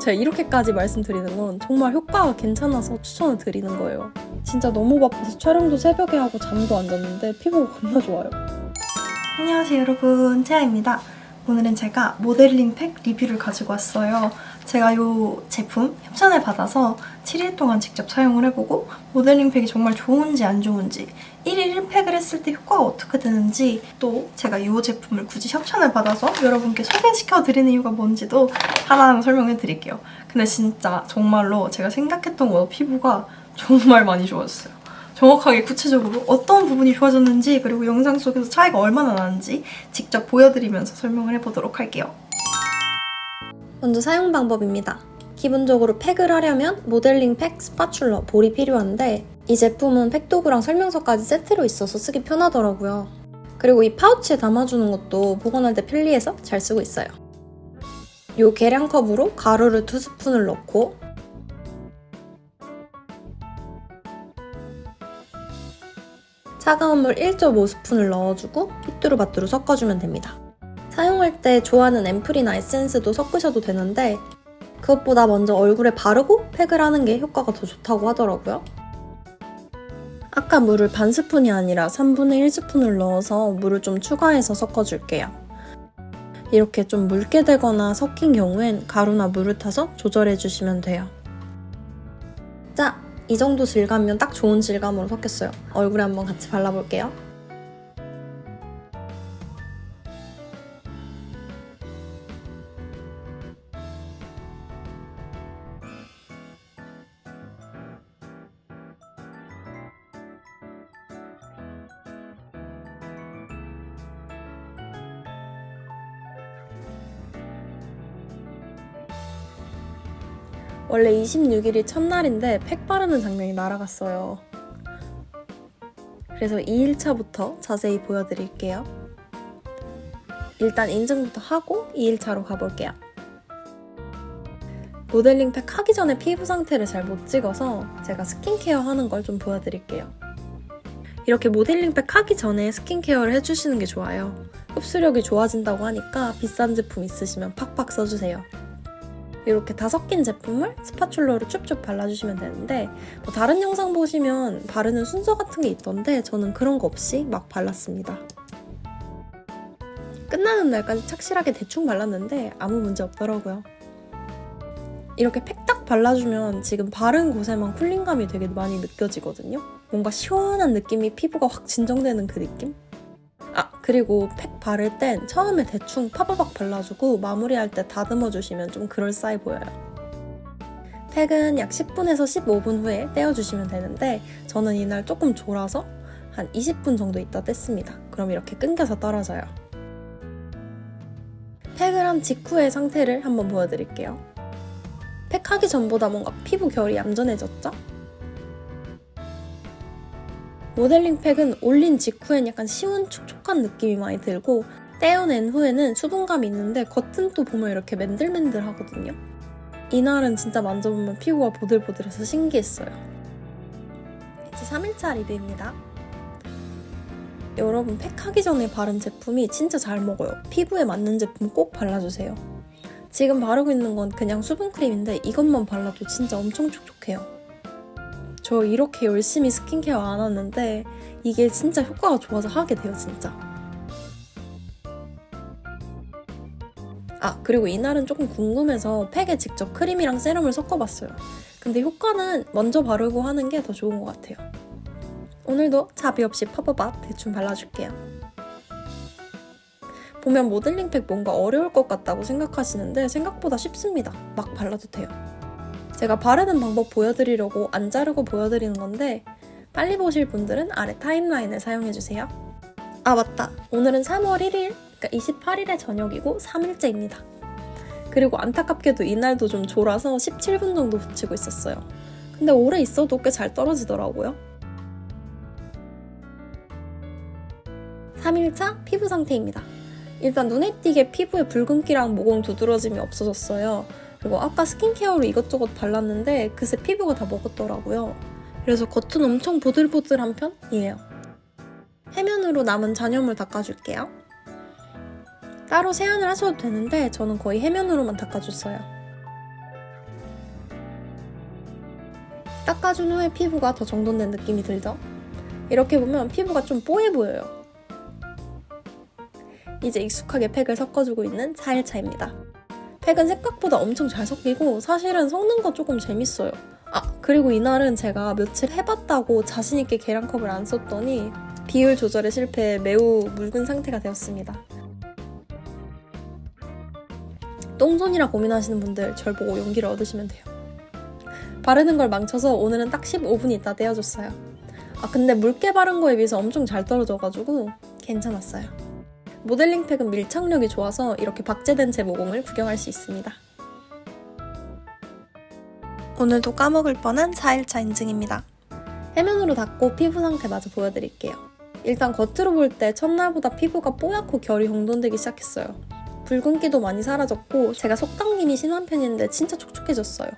제가 이렇게까지 말씀드리는 건 정말 효과가 괜찮아서 추천을 드리는 거예요. 진짜 너무 바빠서 촬영도 새벽에 하고 잠도 안 잤는데 피부가 겁나 좋아요. 안녕하세요 여러분 채아입니다 오늘은 제가 모델링 팩 리뷰를 가지고 왔어요 제가 이 제품 협찬을 받아서 7일 동안 직접 사용을 해보고 모델링 팩이 정말 좋은지 안 좋은지 1일 1팩을 했을 때 효과가 어떻게 되는지 또 제가 이 제품을 굳이 협찬을 받아서 여러분께 소개시켜 드리는 이유가 뭔지도 하나하나 설명해 드릴게요 근데 진짜 정말로 제가 생각했던 것보다 피부가 정말 많이 좋아졌어요 정확하게 구체적으로 어떤 부분이 좋아졌는지 그리고 영상 속에서 차이가 얼마나 나는지 직접 보여드리면서 설명을 해보도록 할게요. 먼저 사용 방법입니다. 기본적으로 팩을 하려면 모델링 팩, 스파츌러, 볼이 필요한데 이 제품은 팩도구랑 설명서까지 세트로 있어서 쓰기 편하더라고요. 그리고 이 파우치에 담아주는 것도 보관할 때 편리해서 잘 쓰고 있어요. 요 계량컵으로 가루를 두 스푼을 넣고 차가운 물 1.5스푼을 넣어주고 휘뚜루마뚜루 섞어주면 됩니다. 사용할 때 좋아하는 앰플이나 에센스도 섞으셔도 되는데 그것보다 먼저 얼굴에 바르고 팩을 하는 게 효과가 더 좋다고 하더라고요. 아까 물을 반 스푼이 아니라 3분의 1스푼을 넣어서 물을 좀 추가해서 섞어줄게요. 이렇게 좀 묽게 되거나 섞인 경우엔 가루나 물을 타서 조절해 주시면 돼요. 자, 이 정도 질감이면 딱 좋은 질감으로 섞였어요. 얼굴에 한번 같이 발라볼게요. 원래 26일이 첫날인데 팩 바르는 장면이 날아갔어요. 그래서 2일차부터 자세히 보여드릴게요. 일단 인증부터 하고 2일차로 가볼게요. 모델링 팩 하기 전에 피부 상태를 잘 못 찍어서 제가 스킨케어 하는 걸 좀 보여드릴게요. 이렇게 모델링 팩 하기 전에 스킨케어를 해주시는 게 좋아요. 흡수력이 좋아진다고 하니까 비싼 제품 있으시면 팍팍 써주세요. 이렇게 다 섞인 제품을 스파츌러로 쭉쭉 발라주시면 되는데 뭐 다른 영상 보시면 바르는 순서 같은 게 있던데 저는 그런 거 없이 막 발랐습니다. 끝나는 날까지 착실하게 대충 발랐는데 아무 문제 없더라고요. 이렇게 팩딱 발라주면 지금 바른 곳에만 쿨링감이 되게 많이 느껴지거든요. 뭔가 시원한 느낌이 피부가 확 진정되는 그 느낌? 아 그리고 팩 바를 땐 처음에 대충 파바박 발라주고 마무리할 때 다듬어 주시면 좀 그럴싸해 보여요. 팩은 약 10분에서 15분 후에 떼어주시면 되는데 저는 이날 조금 졸아서 한 20분 정도 있다 뗐습니다. 그럼 이렇게 끊겨서 떨어져요. 팩을 한 직후의 상태를 한번 보여드릴게요. 팩하기 전보다 뭔가 피부 결이 얌전해졌죠? 모델링 팩은 올린 직후엔 약간 시원 촉촉한 느낌이 많이 들고 떼어낸 후에는 수분감이 있는데 겉은 또 보면 이렇게 맨들맨들 하거든요. 이날은 진짜 만져보면 피부가 보들보들해서 신기했어요. 이제 3일차 리뷰입니다. 여러분 팩 하기 전에 바른 제품이 진짜 잘 먹어요. 피부에 맞는 제품 꼭 발라주세요. 지금 바르고 있는 건 그냥 수분크림인데 이것만 발라도 진짜 엄청 촉촉해요. 저 이렇게 열심히 스킨케어 안 하는데 이게 진짜 효과가 좋아서 하게 돼요, 진짜. 아, 그리고 이날은 조금 궁금해서 팩에 직접 크림이랑 세럼을 섞어봤어요. 근데 효과는 먼저 바르고 하는 게 더 좋은 것 같아요. 오늘도 자비 없이 퍼버밥 대충 발라줄게요. 보면 모델링 팩 뭔가 어려울 것 같다고 생각하시는데 생각보다 쉽습니다. 막 발라도 돼요. 제가 바르는 방법 보여드리려고 안 자르고 보여드리는 건데 빨리 보실 분들은 아래 타임라인을 사용해주세요. 아 맞다. 오늘은 3월 1일, 그러니까 28일의 저녁이고 3일째입니다. 그리고 안타깝게도 이날도 좀 졸아서 17분 정도 붙이고 있었어요. 근데 오래 있어도 꽤 잘 떨어지더라고요. 3일차 피부 상태입니다. 일단 눈에 띄게 피부에 붉은기랑 모공 두드러짐이 없어졌어요. 그리고 아까 스킨케어로 이것저것 발랐는데 그새 피부가 다 먹었더라고요. 그래서 겉은 엄청 보들보들한 편이에요. 해면으로 남은 잔여물 닦아줄게요. 따로 세안을 하셔도 되는데 저는 거의 해면으로만 닦아줬어요. 닦아준 후에 피부가 더 정돈된 느낌이 들죠? 이렇게 보면 피부가 좀 뽀해 보여요. 이제 익숙하게 팩을 섞어주고 있는 4일차입니다. 팩은 생각보다 엄청 잘 섞이고 사실은 섞는 거 조금 재밌어요. 아, 그리고 이날은 제가 며칠 해봤다고 자신있게 계량컵을 안 썼더니 비율 조절에 실패해 매우 묽은 상태가 되었습니다. 똥손이라 고민하시는 분들 절 보고 용기를 얻으시면 돼요. 바르는 걸 망쳐서 오늘은 딱 15분 있다 떼어줬어요. 아 근데 묽게 바른 거에 비해서 엄청 잘 떨어져가지고 괜찮았어요. 모델링 팩은 밀착력이 좋아서 이렇게 박제된 제 모공을 구경할 수 있습니다. 오늘도 까먹을 뻔한 4일차 인증입니다. 해면으로 닦고 피부 상태 마저 보여드릴게요. 일단 겉으로 볼 때 첫날보다 피부가 뽀얗고 결이 정돈되기 시작했어요. 붉은기도 많이 사라졌고 제가 속당김이 심한 편인데 진짜 촉촉해졌어요.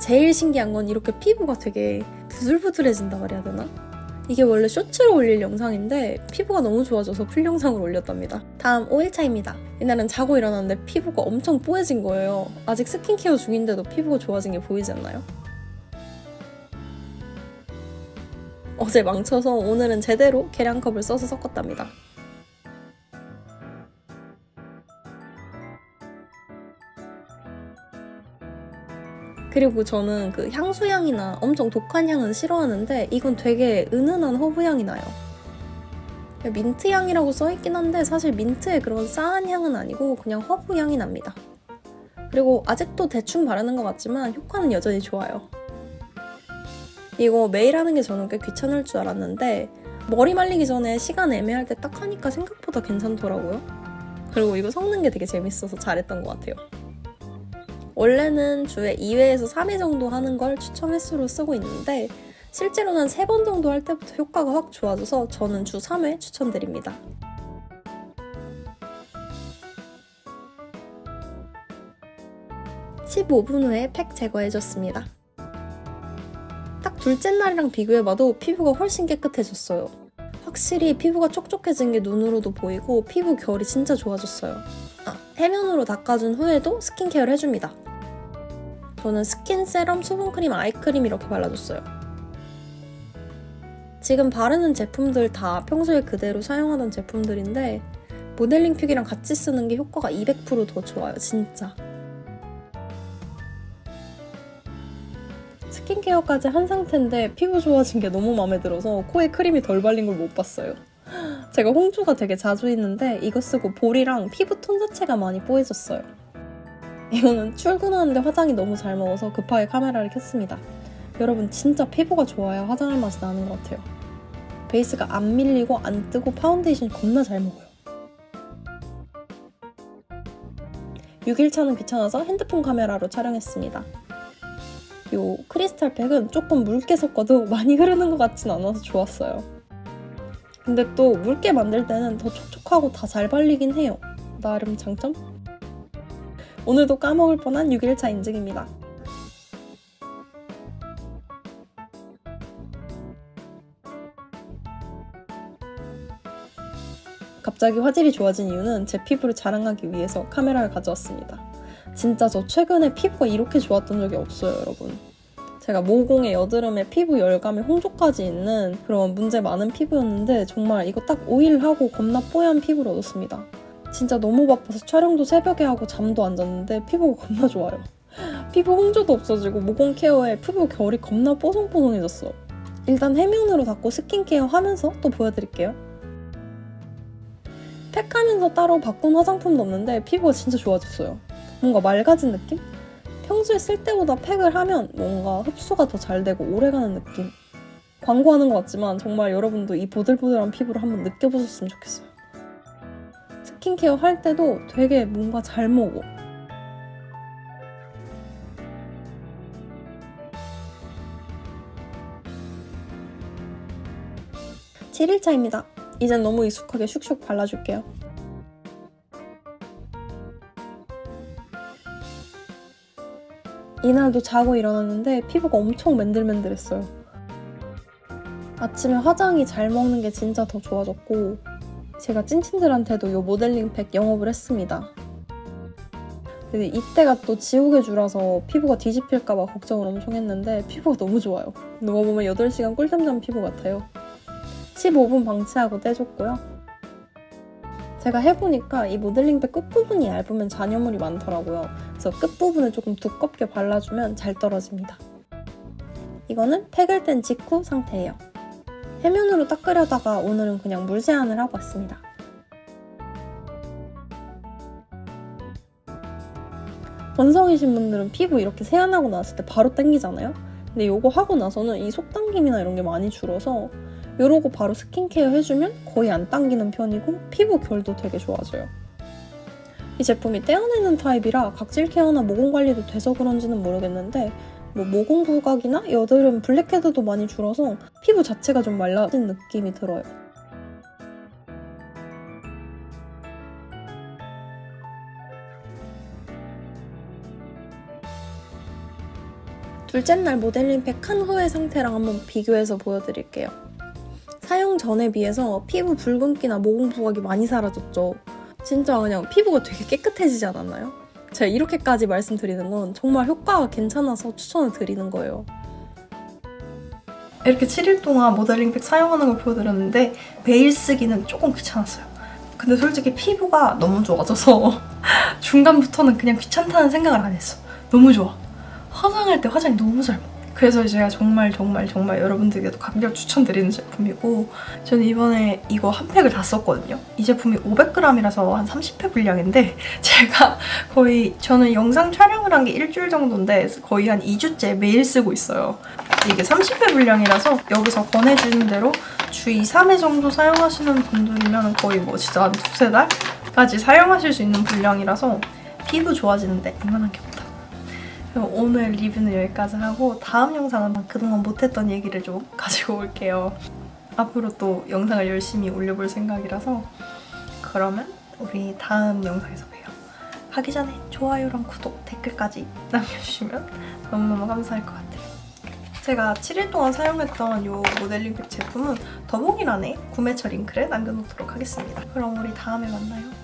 제일 신기한 건 이렇게 피부가 되게 부들부들해진다 말해야 되나? 이게 원래 쇼츠로 올릴 영상인데 피부가 너무 좋아져서 풀 영상을 올렸답니다. 다음 5일차입니다. 이날은 자고 일어났는데 피부가 엄청 뽀해진 거예요. 아직 스킨케어 중인데도 피부가 좋아진 게 보이지 않나요? 어제 망쳐서 오늘은 제대로 계량컵을 써서 섞었답니다. 그리고 저는 그 향수향이나 엄청 독한 향은 싫어하는데 이건 되게 은은한 허브향이 나요. 민트향이라고 써있긴 한데 사실 민트의 그런 싸한 향은 아니고 그냥 허브향이 납니다. 그리고 아직도 대충 바르는 것 같지만 효과는 여전히 좋아요. 이거 매일 하는 게 저는 꽤 귀찮을 줄 알았는데 머리 말리기 전에 시간 애매할 때 딱 하니까 생각보다 괜찮더라고요. 그리고 이거 섞는 게 되게 재밌어서 잘했던 것 같아요. 원래는 주에 2회에서 3회 정도 하는 걸 추천 횟수로 쓰고 있는데 실제로는 3번 정도 할 때부터 효과가 확 좋아져서 저는 주 3회 추천드립니다. (15분) 후에 팩 제거해줬습니다. 딱 둘째 날이랑 비교해봐도 피부가 훨씬 깨끗해졌어요. 확실히 피부가 촉촉해진 게 눈으로도 보이고 피부 결이 진짜 좋아졌어요. 아, 해면으로 닦아준 후에도 스킨케어를 해줍니다. 저는 스킨 세럼, 수분크림, 아이크림 이렇게 발라줬어요. 지금 바르는 제품들 다 평소에 그대로 사용하던 제품들인데 모델링 픽이랑 같이 쓰는 게 효과가 200%더 좋아요, 진짜. 스킨케어까지 한 상태인데 피부 좋아진 게 너무 마음에 들어서 코에 크림이 덜 발린 걸 못 봤어요. 제가 홍조가 되게 자주 있는데 이거 쓰고 볼이랑 피부 톤 자체가 많이 뽀해졌어요. 이거는 출근하는데 화장이 너무 잘 먹어서 급하게 카메라를 켰습니다. 여러분 진짜 피부가 좋아야 화장할 맛이 나는 것 같아요. 베이스가 안 밀리고 안 뜨고 파운데이션 겁나 잘 먹어요. 6일차는 귀찮아서 핸드폰 카메라로 촬영했습니다. 요 크리스탈 팩은 조금 묽게 섞어도 많이 흐르는 것 같진 않아서 좋았어요. 근데 또 묽게 만들 때는 더 촉촉하고 다 잘 발리긴 해요. 나름 장점? 오늘도 까먹을 뻔한 6일차 인증입니다. 갑자기 화질이 좋아진 이유는 제 피부를 자랑하기 위해서 카메라를 가져왔습니다. 진짜 저 최근에 피부가 이렇게 좋았던 적이 없어요, 여러분. 제가 모공에 여드름에 피부 열감에 홍조까지 있는 그런 문제 많은 피부였는데 정말 이거 딱 5일 하고 겁나 뽀얀 피부를 얻었습니다. 진짜 너무 바빠서 촬영도 새벽에 하고 잠도 안 잤는데 피부가 겁나 좋아요. 피부 홍조도 없어지고 모공 케어에 피부 결이 겁나 뽀송뽀송해졌어. 일단 해면으로 닦고 스킨케어 하면서 또 보여드릴게요. 팩하면서 따로 바꾼 화장품도 없는데 피부가 진짜 좋아졌어요. 뭔가 맑아진 느낌? 평소에 쓸 때보다 팩을 하면 뭔가 흡수가 더 잘 되고 오래가는 느낌. 광고하는 것 같지만 정말 여러분도 이 보들보들한 피부를 한번 느껴보셨으면 좋겠어요. 스킨케어 할 때도 되게 뭔가 잘 먹어. (7일차입니다) 이젠 너무 익숙하게 슉슉 발라줄게요. 이날도 자고 일어났는데 피부가 엄청 맨들맨들했어요. 아침에 화장이 잘 먹는 게 진짜 더 좋아졌고 제가 찐친들한테도 이 모델링 팩 영업을 했습니다. 근데 이때가 또 지옥의 주라서 피부가 뒤집힐까봐 걱정을 엄청 했는데 피부가 너무 좋아요. 누가 보면 8시간 꿀잠 잔 피부 같아요. 15분 방치하고 떼줬고요. 제가 해보니까 이 모델링백 끝부분이 얇으면 잔여물이 많더라고요. 그래서 끝부분을 조금 두껍게 발라주면 잘 떨어집니다. 이거는 팩을 뗀 직후 상태예요. 해면으로 닦으려다가 오늘은 그냥 물 세안을 하고 왔습니다. 원성이신 분들은 피부 이렇게 세안하고 나왔을 때 바로 당기잖아요? 근데 이거 하고 나서는 이 속 당김이나 이런 게 많이 줄어서 이러고 바로 스킨케어 해주면 거의 안 당기는 편이고 피부 결도 되게 좋아져요. 이 제품이 떼어내는 타입이라 각질 케어나 모공 관리도 돼서 그런지는 모르겠는데 뭐 모공 부각이나 여드름, 블랙헤드도 많이 줄어서 피부 자체가 좀 말라진 느낌이 들어요. 둘째 날 모델링 팩 한 후의 상태랑 한번 비교해서 보여드릴게요. 사용 전에 비해서 피부 붉은기나 모공 부각이 많이 사라졌죠. 진짜 그냥 피부가 되게 깨끗해지지 않았나요? 제가 이렇게까지 말씀드리는 건 정말 효과가 괜찮아서 추천을 드리는 거예요. 이렇게 7일 동안 모델링팩 사용하는 걸 보여드렸는데 매일 쓰기는 조금 귀찮았어요. 근데 솔직히 피부가 너무 좋아져서 중간부터는 그냥 귀찮다는 생각을 안 했어. 너무 좋아. 화장할 때 화장이 너무 잘 먹어. 그래서 제가 정말 정말 정말 여러분들께도 강력 추천드리는 제품이고 저는 이번에 이거 한 팩을 다 썼거든요. 이 제품이 500g이라서 한 30회 분량인데 제가 거의 저는 영상 촬영을 한 게 일주일 정도인데 거의 한 2주째 매일 쓰고 있어요. 이게 30회 분량이라서 여기서 권해주는 대로 주 2, 3회 정도 사용하시는 분들이면 거의 뭐 진짜 한 두세 달까지 사용하실 수 있는 분량이라서 피부 좋아지는데 이만한 게 없다. 그럼 오늘 리뷰는 여기까지 하고 다음 영상은 그동안 못했던 얘기를 좀 가지고 올게요. 앞으로 또 영상을 열심히 올려볼 생각이라서 그러면 우리 다음 영상에서 봬요. 가기 전에 좋아요랑 구독, 댓글까지 남겨주시면 너무너무 감사할 것 같아요. 제가 7일 동안 사용했던 이 모델링 팩 제품은 더보기란에 구매처 링크를 남겨놓도록 하겠습니다. 그럼 우리 다음에 만나요.